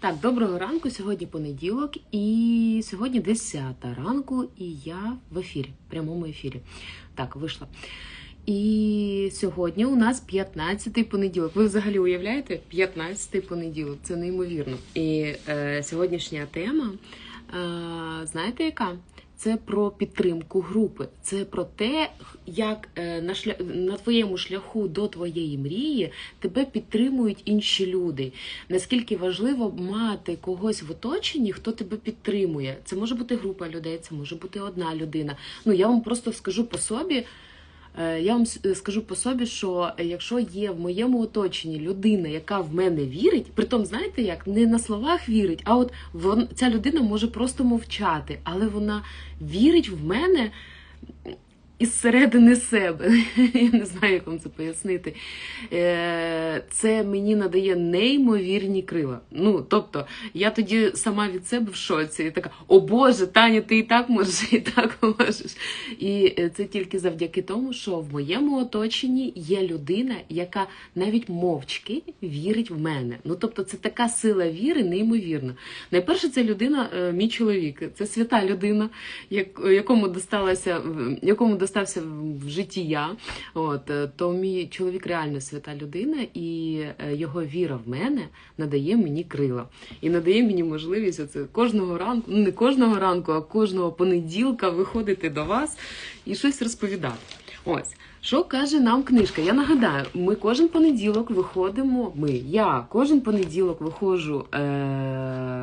Так, доброго ранку. Сьогодні понеділок, і сьогодні 10 ранку, і я в ефірі, в прямому ефірі. Так, вийшла. І сьогодні у нас 15-й понеділок. Ви взагалі уявляєте? 15-й понеділок. Це неймовірно. І е, сьогоднішня тема, е, знаєте, яка? Це про підтримку групи. Це про те, як е, на шля... на твоєму шляху до твоєї мрії тебе підтримують інші люди. Наскільки важливо мати когось в оточенні, хто тебе підтримує. Це може бути група людей, це може бути одна людина. Ну я вам просто скажу по собі. Е, Я вам скажу по собі, що якщо є в моєму оточенні людина, яка в мене вірить, притом, знаєте як, не на словах вірить, а от вон, ця людина може просто мовчати, але вона вірить в мене із середини себе. Я не знаю, як вам це пояснити. Е, Це мені надає неймовірні крила. Ну, тобто, я тоді сама від себе в шоці. І така, о Боже, Таня, ти і так можеш, і так можеш. І е, це тільки завдяки тому, що в моєму оточенні є людина, яка навіть мовчки вірить в мене. Ну, тобто, це така сила віри, неймовірна. Найперше, це людина, е, мій чоловік, це свята людина, якому досталася, якому достався в житті я. От, е, то мій чоловік реально свята людина, і е, його віра в мене надає мені крила. І надає мені можливість оце кожного ранку, ну не кожного ранку, а кожного понеділка виходити до вас і щось розповідати. Ось. Що каже нам книжка? Я нагадаю, ми кожен понеділок виходимо. Ми, я кожен понеділок виходжу е-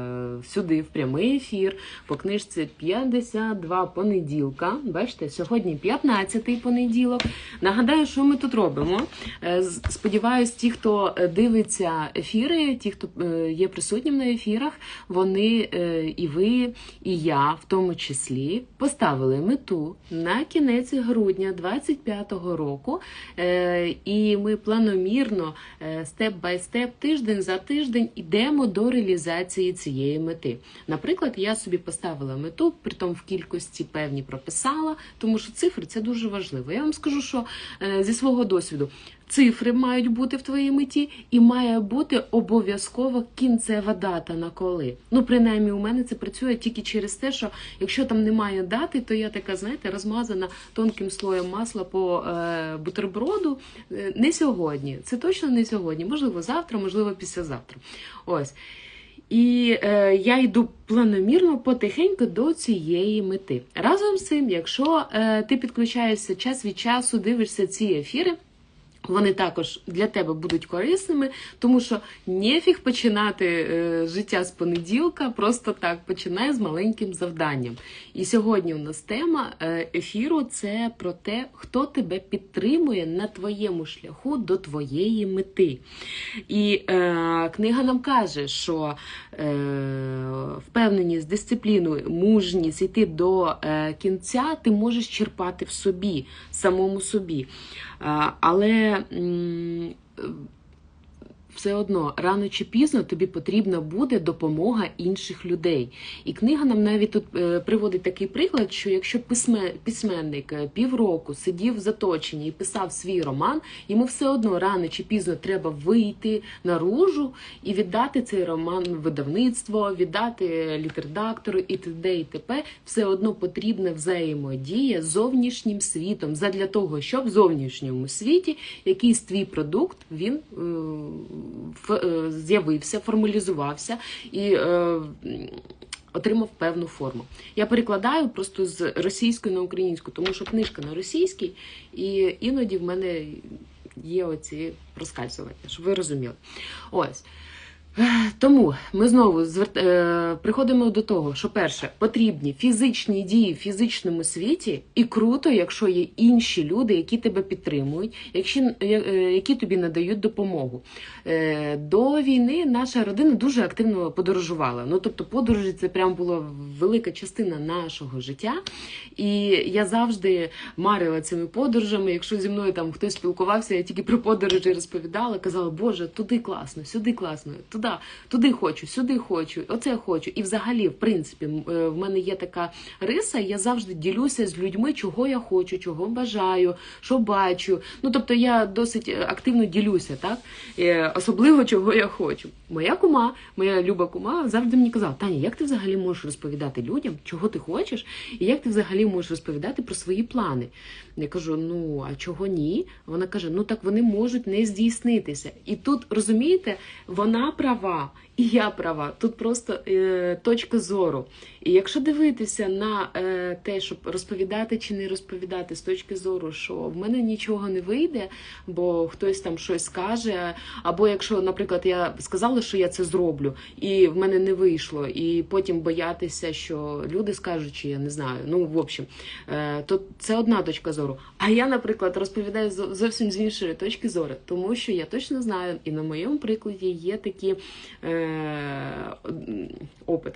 сюди в прямий ефір по книжці 52 понеділка. Бачите, сьогодні 15-й понеділок. Нагадаю, що ми тут робимо. Е, Сподіваюсь, ті, хто е, дивиться ефіри, ті, хто е, є присутнім на ефірах, вони е, і ви, і я, в тому числі, поставили мету на кінець грудня 25-го року. Е, І ми планомірно, е, степ бай степ, тиждень за тиждень йдемо до реалізації цієї мети. Наприклад, я собі поставила мету, притом в кількості певні прописала, тому що цифри це дуже важливо. Я вам скажу, що е, зі свого досвіду. Цифри мають бути в твоїй меті, і має бути обов'язково кінцева дата на коли. Ну, принаймні, у мене це працює тільки через те, що якщо там немає дати, то я така, знаєте, розмазана тонким слоєм масла по е, бутерброду. Е, не сьогодні. Це точно не сьогодні. Можливо, завтра, можливо, післязавтра. Ось. І е, я йду планомірно потихеньку до цієї мети. Разом з цим, якщо е, ти підключаєшся час від часу, дивишся ці ефіри. Вони також для тебе будуть корисними, тому що нефіг починати е, життя з понеділка, просто так починай з маленьким завданням. І сьогодні у нас тема е, ефіру це про те, хто тебе підтримує на твоєму шляху до твоєї мети. І е, книга нам каже, що е, впевненість, дисципліну, мужність йти до е, кінця ти можеш черпати в собі, самому собі. Але все одно рано чи пізно тобі потрібна буде допомога інших людей. І книга нам навіть тут е, приводить такий приклад, що якщо письме, письменник е, півроку сидів в заточенні і писав свій роман, йому все одно рано чи пізно треба вийти наружу і віддати цей роман видавництво, віддати літердактору і т.д. і т.п. Все одно потрібна взаємодія з зовнішнім світом, задля того, щоб в зовнішньому світі якийсь твій продукт він е, з'явився, формалізувався і. е, Отримав певну форму. Я перекладаю просто з російської на українську, тому що книжка на російській, і іноді в мене є оці проскальзування, щоб ви розуміли. Ось. Тому ми знову звер- е, приходимо до того, що перше потрібні фізичні дії в фізичному світі, і круто, якщо є інші люди, які тебе підтримують, якщо, е, е, які тобі надають допомогу. До війни наша родина дуже активно подорожувала. Ну тобто, подорожі це прям була велика частина нашого життя. І я завжди марила цими подорожами. Якщо зі мною там хтось спілкувався, я тільки про подорожі розповідала, казала, Боже, туди класно, сюди класно, туди туди, туди хочу, сюди хочу, оце хочу. І взагалі, в принципі, е, в мене є така риса, я завжди ділюся з людьми, чого я хочу, чого бажаю, що бачу. Ну тобто я досить е, активно ділюся, так Е, особливо чого я хочу. Моя кума, моя люба кума, завжди мені казала: Таня, як ти взагалі можеш розповідати людям, чого ти хочеш, і як ти взагалі можеш розповідати про свої плани? Я кажу: ну а чого ні? Вона каже: ну так вони можуть не здійснитися. І тут розумієте, вона права, і я права. Тут просто е, точка зору. І якщо дивитися на е, те, щоб розповідати чи не розповідати з точки зору, що в мене нічого не вийде, бо хтось там щось скаже, або якщо, наприклад, я сказала, що я це зроблю, і в мене не вийшло, і потім боятися, що люди скажуть, чи я не знаю. Ну, в общем, е, то це одна точка зору. А я, наприклад, розповідаю зо- зовсім з іншої точки зору, тому що я точно знаю, і на моєму прикладі є такий е, опит.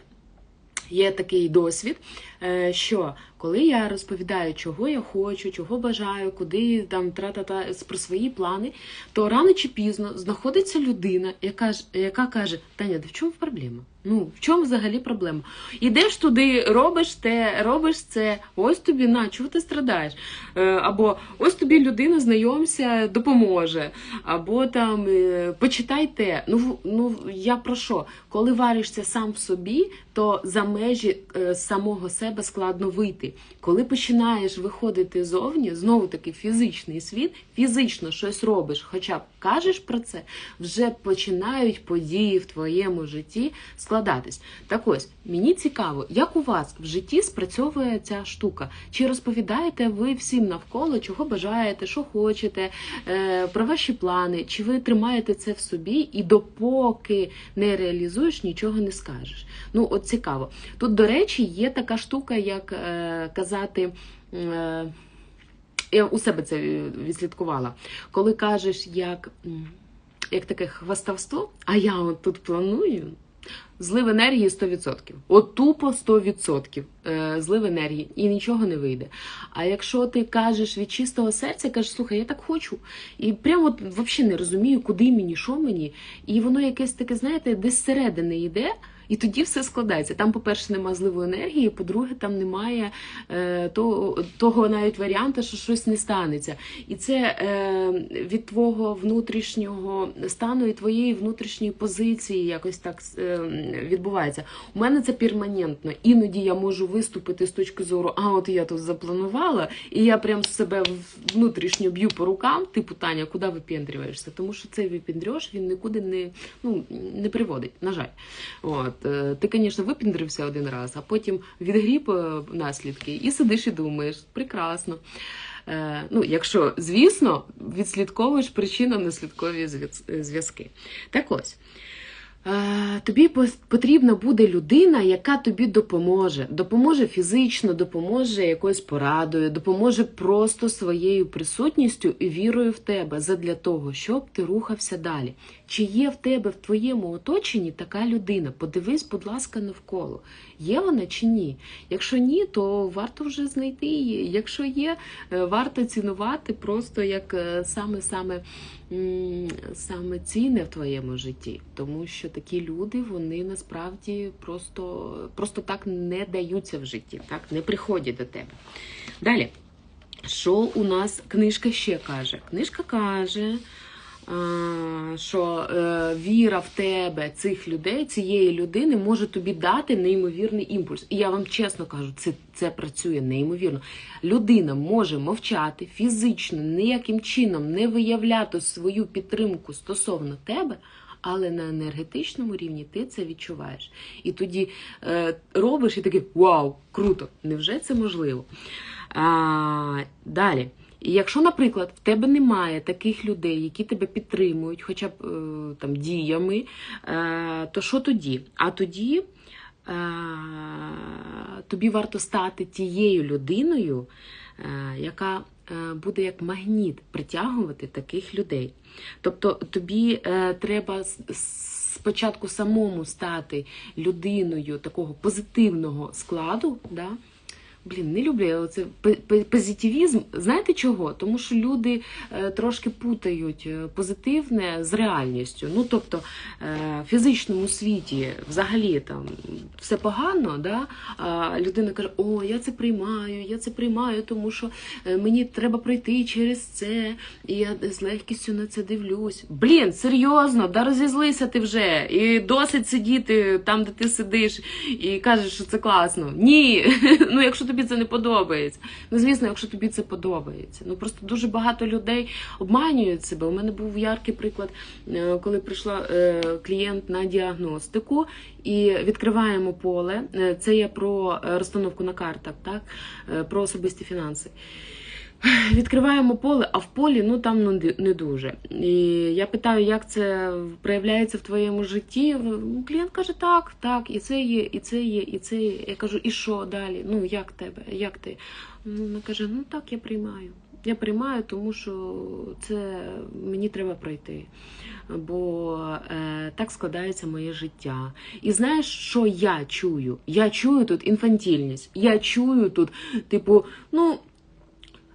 Є такий досвід, е, що коли я розповідаю, чого я хочу, чого бажаю, куди там тра-та-та про свої плани, то рано чи пізно знаходиться людина, яка яка каже: Таня, да в чому проблема? Ну в чому взагалі проблема? Ідеш туди, робиш те, робиш це. Ось тобі на чого ти страдаєш? Е, Або ось тобі людина, знайомся, допоможе, або там е, почитай те. Ну ну я про що? Коли варишся сам в собі, то за межі е, самого себе складно вийти. Коли починаєш виходити зовні, знову таки фізичний світ, фізично щось робиш, хоча б кажеш про це, вже починають події в твоєму житті складатись. Так ось мені цікаво, як у вас в житті спрацьовує ця штука? Чи розповідаєте ви всім навколо, чого бажаєте, що хочете, е, про ваші плани? Чи ви тримаєте це в собі і допоки не реалізуєш, нічого не скажеш? Ну, от цікаво. Тут, до речі, є така штука, як е, казати. Е, я у себе це відслідкувала. Коли кажеш, як, як таке хвастовство, а я от тут планую. Злив енергії 100%. От тупо 100% е, злив енергії і нічого не вийде. А якщо ти кажеш від чистого серця, кажеш, слухай, я так хочу. І прямо взагалі не розумію, куди мені, що мені. І воно якесь таке, знаєте, десь зсередини йде. І тоді все складається. Там, по-перше, нема зливої енергії, по-друге, там немає е, того, того навіть варіанту, що щось не станеться. І це е, від твого внутрішнього стану і твоєї внутрішньої позиції якось так е, відбувається. У мене це перманентно. Іноді я можу виступити з точки зору, а от я тут запланувала, і я прям себе внутрішньо б'ю по рукам, типу Таня, куди випендрюєшся? Тому що цей випендрьош, він нікуди не, ну, не приводить, на жаль. От, е, ти, звісно, випіндрився один раз, а потім відгріб е, наслідки і сидиш і думаєш, прекрасно. Е, ну, якщо, звісно, відслідковуєш причинно-наслідкові зв'язки. Так ось. Тобі потрібна буде людина, яка тобі допоможе. Допоможе фізично, допоможе якоюсь порадою, допоможе просто своєю присутністю і вірою в тебе задля того, щоб ти рухався далі. Чи є в тебе в твоєму оточенні така людина? Подивись, будь ласка, навколо. Є вона чи ні? Якщо ні, то варто вже знайти її. Якщо є, е, варто цінувати просто як е, саме цінне в твоєму житті, тому що такі люди вони насправді просто, просто так не даються в житті, так не приходять до тебе. Далі, що у нас книжка ще каже? Книжка каже. Що е, віра в тебе цих людей, цієї людини може тобі дати неймовірний імпульс. І я вам чесно кажу, це, це працює неймовірно. Людина може мовчати фізично, ніяким чином не виявляти свою підтримку стосовно тебе, але на енергетичному рівні ти це відчуваєш. І тоді е, робиш і такий вау, круто! Невже це можливо? А, далі. І якщо, наприклад, в тебе немає таких людей, які тебе підтримують, хоча б е, там діями, е, то що тоді? А тоді е, тобі варто стати тією людиною, яка буде як магніт притягувати таких людей. Тобто тобі треба спочатку самому стати людиною такого позитивного складу, да? Блін, не люблю я оце позитивізм. Знаєте чого? Тому що люди е, трошки путають е, позитивне з реальністю. Ну тобто е, в фізичному світі взагалі там все погано, да? а людина каже: О, я це приймаю, я це приймаю, тому що мені треба пройти через це, і я з легкістю на це дивлюсь. Блін, серйозно, да розізлися ти вже, і досить сидіти там, де ти сидиш, і кажеш, що це класно. Ні, ну якщо тобі це не подобається. Ну звісно, якщо тобі це подобається. Ну просто дуже багато людей обманюють себе. У мене був яркий приклад, е, коли прийшла е, клієнт на діагностику. І відкриваємо поле. Е, Це я про розстановку на картах, так про особисті фінанси. Відкриваємо поле, а в полі ну там ну, не дуже. І я питаю, як це проявляється в твоєму житті. Ну, Клієнт каже, так, так, і це є, і це є, і це є. Я кажу, і що далі? Ну як тебе? Як ти? Ну, Вона каже: ну так, я приймаю. Я приймаю, тому що це мені треба пройти. Бо е, так складається моє життя. І знаєш, що я чую? Я чую тут інфантільність. Я чую тут, типу, ну.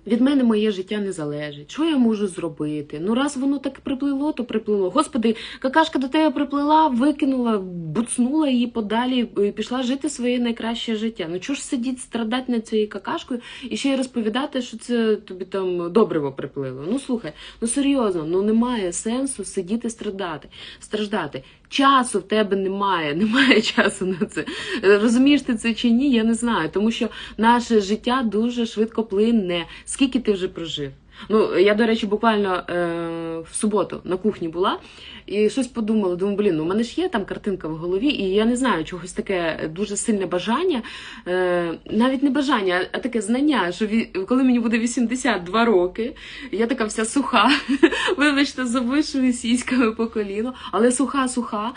Від мене моє життя не залежить. Що я можу зробити? Ну, раз воно так приплило, то приплило. Господи, какашка до тебе приплила, викинула, буцнула її подалі, і пішла жити своє найкраще життя. Ну чого ж сидіти, страдати над цією какашкою і ще й розповідати, що це тобі там добриво приплило. Ну слухай, ну серйозно, ну немає сенсу сидіти страдати, страждати. Часу в тебе немає, немає часу на це. Розумієш ти це чи ні? Я не знаю, тому що наше життя дуже швидко плинне. Скільки ти вже прожив? Ну, я, до речі, буквально е, в суботу на кухні була і щось подумала. Думаю, блін, ну у мене ж є там картинка в голові, і я не знаю, чогось таке дуже сильне бажання, е, навіть не бажання, а таке знання, що ві, коли мені буде 82 роки, я така вся суха, вибачте, з обвишими сіськами по коліно, але суха-суха.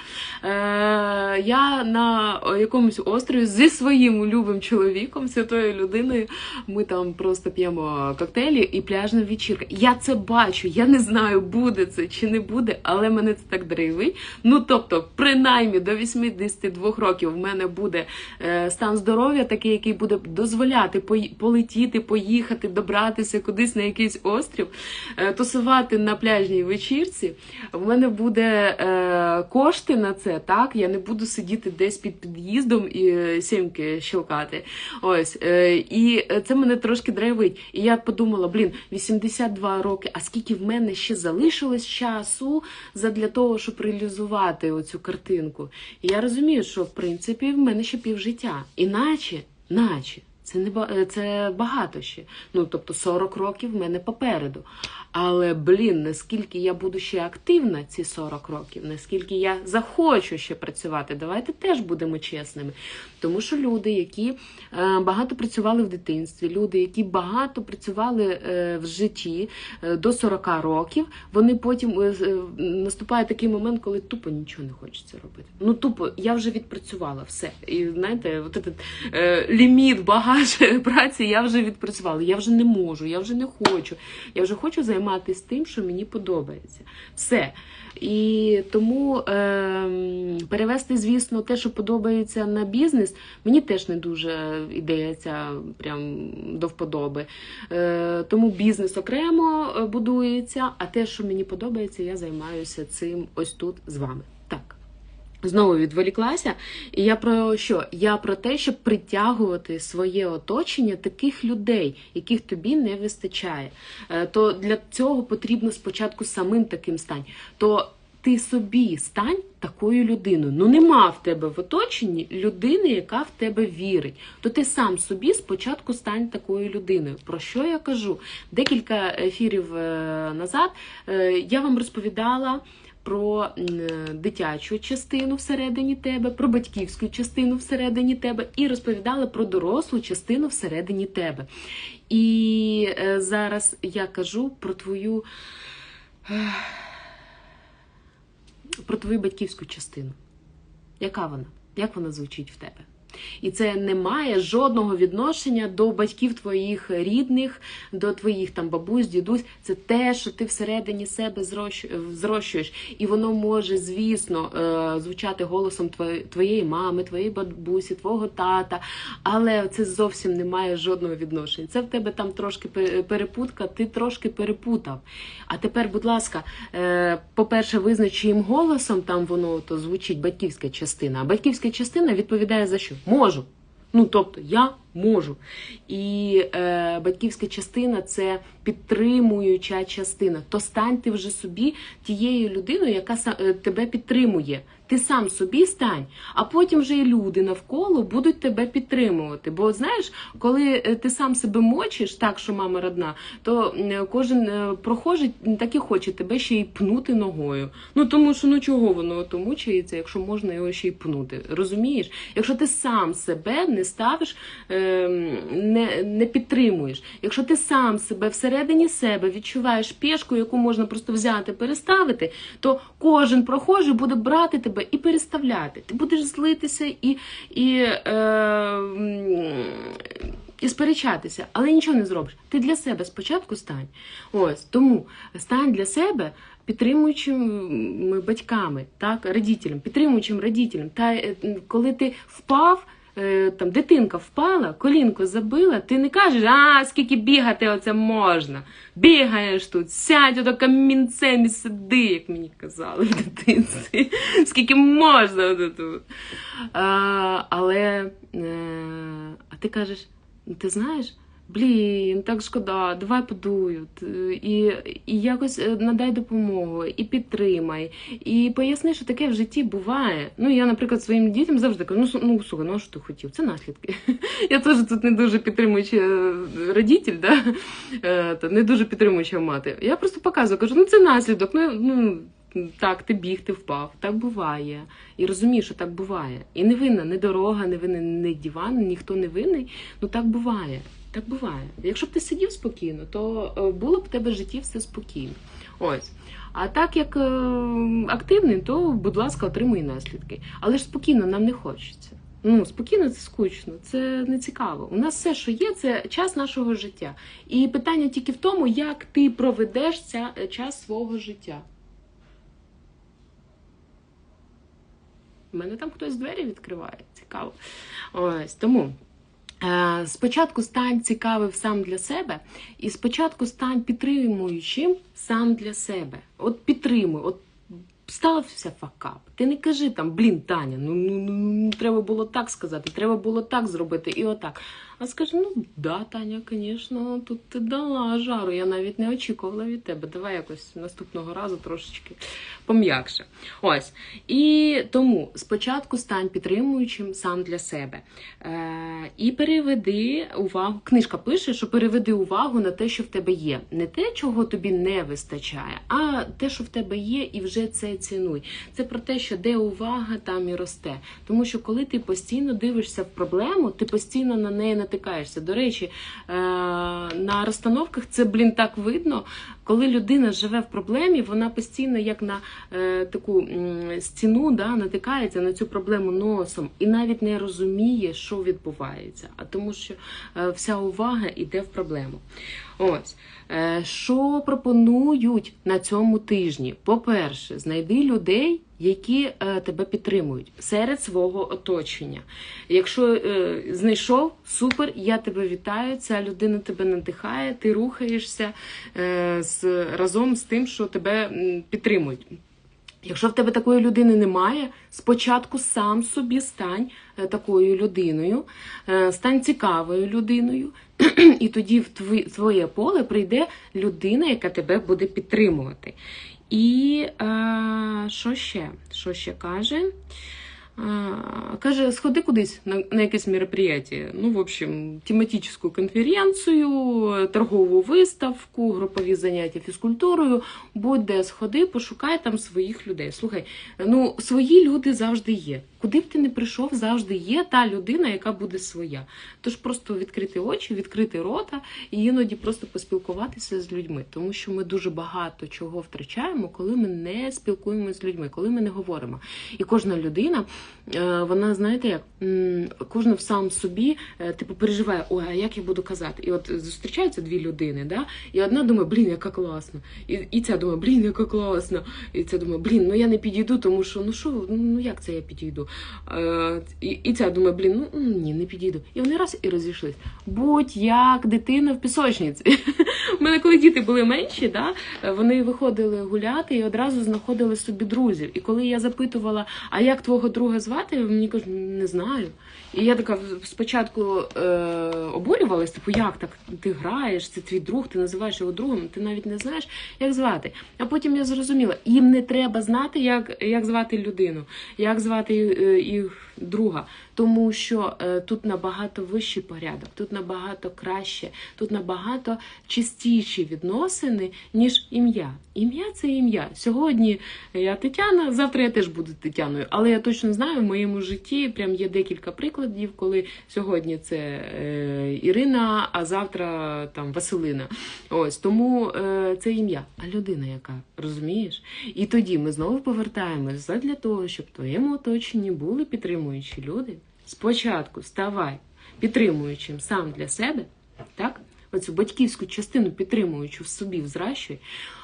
Е, я на якомусь острові зі своїм любим чоловіком, святою людиною, ми там просто п'ємо коктейлі і пляжна вечірка. Я це бачу, я не знаю, буде це чи не буде, але мене це так драйвить. Ну тобто, принаймні до 82 років в мене буде е, стан здоров'я, такий, який буде дозволяти пої- полетіти, поїхати, добратися кудись на якийсь острів, е, тусувати на пляжній вечірці. В мене буде е, кошти на це, так? Я не буду сидіти десь під під'їздом і е, сімки щелкати. Ось. Е, і це мене трошки драйвить. І я подумала, блін, 82 роки, а скільки в мене ще залишилось часу задля того, щоб реалізувати оцю картинку. І я розумію, що в принципі в мене ще півжиття. Іначе, наче. Це не е, це багато ще. Ну тобто 40 років в мене попереду. Але блін, наскільки я буду ще активна ці 40 років, наскільки я захочу ще працювати, давайте теж будемо чесними. Тому що люди, які е, багато працювали в дитинстві, люди, які багато працювали е, в житті е, до 40 років, вони потім наступає такий момент, коли тупо нічого не хочеться робити. Ну тупо я вже відпрацювала все. І знаєте, от этот, ліміт багаж праці я вже відпрацювала. Я вже не можу, я вже не хочу. Я вже хочу займатися тим, що мені подобається. Все. І тому е, перевести, звісно, те, що подобається на бізнес, мені теж не дуже ідея ця прям до вподоби. Е, тому бізнес окремо е, будується, а те, що мені подобається, я займаюся цим ось тут з вами. Так. Знову відволіклася, і я про що? Я про те, щоб притягувати своє оточення таких людей, яких тобі не вистачає. Е, То для цього потрібно спочатку самим таким стань. То ти собі стань такою людиною. Ну нема в тебе в оточенні людини, яка в тебе вірить. То ти сам собі спочатку стань такою людиною. Про що я кажу? Декілька ефірів е, назад е, я вам розповідала про дитячу частину всередині тебе, про батьківську частину всередині тебе, і розповідали про дорослу частину всередині тебе. І е, зараз я кажу про твою. е, Про твою батьківську частину. Яка вона? Як вона звучить в тебе? І це не має жодного відношення до батьків твоїх рідних, до твоїх там бабусь, дідусь. Це те, що ти всередині себе зрощуєш. І воно може, звісно, е, звучати голосом твоєї мами, твоєї бабусі, твого тата, але це зовсім не має жодного відношення. Це в тебе там трошки перепутка, ти трошки перепутав. А тепер, будь ласка, е, по-перше, визнач, чиїм голосом там воно то звучить батьківська частина. А батьківська частина відповідає за що? Можу. Ну, тобто, я можу. І е, батьківська частина це підтримуюча частина. То стань ти вже собі тією людиною, яка е, тебе підтримує. Ти сам собі стань, а потім вже і люди навколо будуть тебе підтримувати. Бо знаєш, коли е, ти сам себе мочиш, так що мама родна, то кожен е, прохожий так і хоче тебе ще й пнути ногою. Ну тому що ну чого воно то мучається, якщо можна його ще й пнути. Розумієш? Якщо ти сам себе не ставиш, не, не підтримуєш, якщо ти сам себе всередині себе відчуваєш пішку, яку можна просто взяти, переставити, то кожен прохожий буде брати тебе і переставляти. Ти будеш злитися і, і, е, і сперечатися, але нічого не зробиш. Ти для себе спочатку стань. Ось тому стань для себе. Підтримуючими батьками, так, родителям, підтримуючим родителям. Та е, коли ти впав, там дитинка впала, колінко забила, ти не кажеш, а скільки бігати оце можна. Бігаєш тут, сядь ото камінцем і сиди, як мені казали в дитинстві. Скільки можна тут. А, але е, а ти кажеш, «Ну, ти знаєш, блін, так шкода, давай подую. І, і якось е, надай допомогу, і підтримай, і поясни, що таке в житті буває. Ну, я, наприклад, своїм дітям завжди кажу, ну, ну слухай, ну а що ти хотів? Це наслідки. Я теж тут не дуже підтримуюча е, родитель, да? Е, не дуже підтримуюча мати. Я просто показую, кажу, ну це наслідок. Ну, ну так, ти біг, ти впав. Так буває. І розумію, що так буває. І не винна не дорога, не винен не диван, ніхто не винний. Ну так буває. Так буває. Якщо б ти сидів спокійно, то е, було б в тебе в житті все спокійно. Ось. А так як е, активний, то, будь ласка, отримуй наслідки. Але ж спокійно нам не хочеться. Ну, спокійно це скучно, це не цікаво. У нас все, що є, це час нашого життя. І питання тільки в тому, як ти проведеш ця, е, час свого життя. У мене там хтось двері відкриває. Цікаво. Ось тому. Е, Спочатку стань цікавим сам для себе, і спочатку стань підтримуючим сам для себе. От підтримуй, от стався факап. Ти не кажи там, блін, Таня, ну, ну, ну, ну треба було так сказати, треба було так зробити і отак. А скажи, ну да, Таня, звісно, тут ти дала жару. Я навіть не очікувала від тебе. Давай якось наступного разу трошечки пом'якше. Ось. І тому спочатку стань підтримуючим сам для себе. Е, і переведи увагу. Книжка пише, що переведи увагу на те, що в тебе є. Не те, чого тобі не вистачає, а те, що в тебе є, і вже це цінуй. Це про те, що де увага, там і росте. Тому що коли ти постійно дивишся в проблему, ти постійно на неї натикаєшся. До речі, е, на розстановках це, блін, так видно. Коли людина живе в проблемі, вона постійно як на е, таку стіну да, натикається на цю проблему носом і навіть не розуміє, що відбувається, а тому, що е, вся увага йде в проблему. Ось. Е, Що пропонують на цьому тижні? По-перше, знайди людей, які е, тебе підтримують серед свого оточення. Якщо е, знайшов, супер, я тебе вітаю. Ця людина тебе надихає, ти рухаєшся з, разом з тим, що тебе підтримують. Якщо в тебе такої людини немає, спочатку сам собі стань е, такою людиною, е, стань цікавою людиною, і тоді в твоє поле прийде людина, яка тебе буде підтримувати. І е, що ще? Що ще каже? Каже, сходи кудись на, на якесь мероприятие. Ну, в общем, тематичну конференцію, торгову виставку, групові заняття фізкультурою. Будь-де сходи, пошукай там своїх людей. Слухай, ну свої люди завжди є. Куди б ти не прийшов, завжди є та людина, яка буде своя. Тож просто відкрити очі, відкрити рота і іноді просто поспілкуватися з людьми, тому що ми дуже багато чого втрачаємо, коли ми не спілкуємося з людьми, коли ми не говоримо. І кожна людина, е, вона знаєте, як кожна сам собі, е, типу, переживає, ой, а як я буду казати? І от зустрічаються дві людини, да? і одна думає, блін, яка класна. І, і ця думає, блін, яка класна. І ця думає, блін, ну я не підійду, тому що ну що, ну як це я підійду? Е, і, і ця думає, блін, ну ні, не підійду. І вони раз і розійшлись. Будь як дитина в пісочниці. У мене, коли діти були менші, да, вони виходили гуляти і одразу знаходили собі друзів. І коли я запитувала, а як твого друга звати, мені кажуть, не знаю. І я така спочатку е, обурювалась, типу, як так ти граєш, це твій друг, ти називаєш його другом, ти навіть не знаєш, як звати. А потім я зрозуміла, їм не треба знати, як, як звати людину, як звати е, їх друга, тому що е, тут набагато вищий порядок, тут набагато краще, тут набагато чистіші відносини, ніж ім'я. Ім'я це ім'я. Сьогодні я Тетяна, завтра я теж буду Тетяною. Але я точно знаю, в моєму житті прям є декілька прикладів, коли сьогодні це е, Ірина, а завтра там Василина. Ось тому е, це ім'я, а людина, яка розумієш? І тоді ми знову повертаємось задля того, щоб в твоєму оточенні були підтримуючі люди. Спочатку ставай підтримуючим сам для себе, так? Оцю батьківську частину підтримуючу в собі взращуй.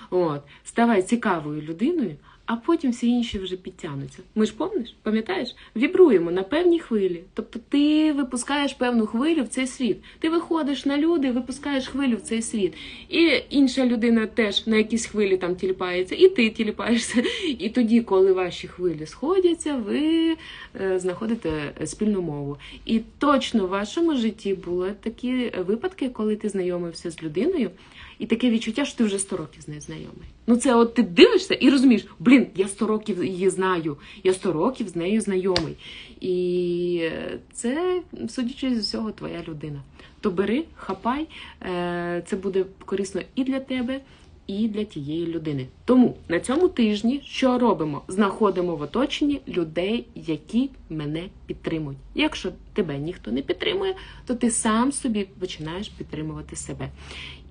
От, ставай цікавою людиною, а потім всі інші вже підтягнуться. Ми ж помниш, пам'ятаєш? Вібруємо на певній хвилі. Тобто ти випускаєш певну хвилю в цей світ. Ти виходиш на люди, випускаєш хвилю в цей світ. І інша людина теж на якійсь хвилі там тіліпається, і ти тіліпаєшся. І тоді, коли ваші хвилі сходяться, ви е, знаходите спільну мову. І точно в вашому житті були такі випадки, коли ти знайомився з людиною. І таке відчуття, що ти вже 100 років з нею знайомий. Ну це от ти дивишся і розумієш, блін, я 100 років її знаю, я 100 років з нею знайомий. І це, судячи з усього, твоя людина. То бери, хапай, е, це буде корисно і для тебе, і для тієї людини. Тому на цьому тижні що робимо? Знаходимо в оточенні людей, які мене підтримують. Якщо тебе ніхто не підтримує, то ти сам собі починаєш підтримувати себе.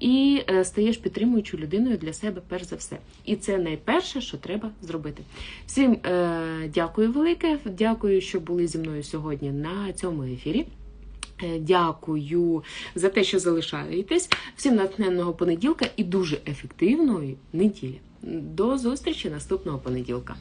І е, стаєш підтримуючою людиною для себе, перш за все. І це найперше, що треба зробити. Всім е, дякую велике. Дякую, що були зі мною сьогодні на цьому ефірі. Е, Дякую за те, що залишаєтесь. Всім натхненного понеділка і дуже ефективної неділі. До зустрічі наступного понеділка.